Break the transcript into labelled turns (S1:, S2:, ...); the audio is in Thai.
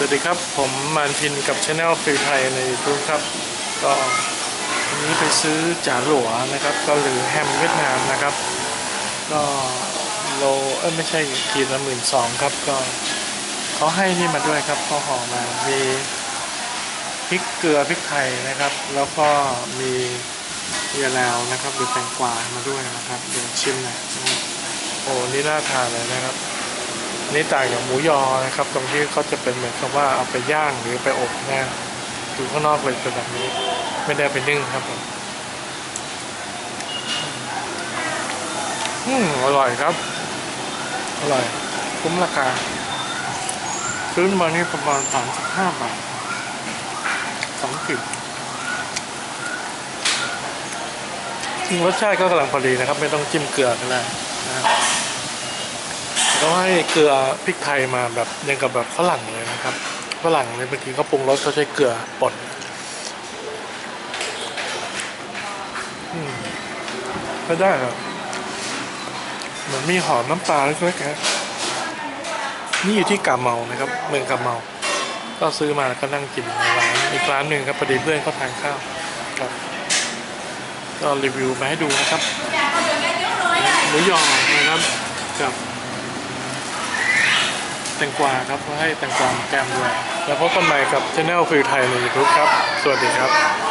S1: สวัสดีครับ ผมมานพินกับช anel ฟรีไทยใน YouTube ครับ ก็วันนี้ไปซื้อจ่าหลัวนะครับ ก็หรือแฮมเวียดนามนะครับ ก็โลเอ้ไม่ใช่ขีดละหมื่นสองครับ ก็เขาให้นี่มาด้วยครับเขาห่อมามีพริกเกลือพริกไทยนะครับ แล้วก็มีเยลาวนะครับหรือแตงกวามาด้วยนะครับเดี๋ยวชิมหน่อยนะโอ้นี่น่าทานเลยนะครับ นี่ต่างจากหมูยอนะครับ ตรงที่เขาจะเป็นเหมือนกับว่าเอาไปย่างหรือไปอบนะดูข้างนอกเลยเป็นแบบนี้ ไม่ได้ไปนึ่งครับผมอืมอร่อยครับ อร่อย คุ้มราคาซื้อมานี่ประมาณสามสิบห้าบาทสองกิบจริงรสชาติก็กำลังพอดีนะครับ ไม่ต้องจิ้มเกลือก็ได้นะครับ เขาให้เกลือพริกไทยมาแบบยังกับแบบฝรั่งเลยนะครับฝรั่งในยบางทีเขาปรุงรสเขาใช้เกลือป่นอืมก็ได้ครับเหมือนมีหอมน้ำปลาเล็กๆนะนี่อยู่ที่กาเมานะครับ เมืองกาเมา ก็ซื้อมาแล้วก็นั่งกินในร้านอีกร้านหนึ่งครับพอดีเพื่อนเขาทานข้าวครับก็รีวิวมาให้ดูนะครับหมูยอนะครับกับ แตงกวาครับเขาให้แตงกวาแก้มด้วย แล้วพบกันใหม่กับช anel ฟิลไทยใน YouTube ครับ สวัสดีครับ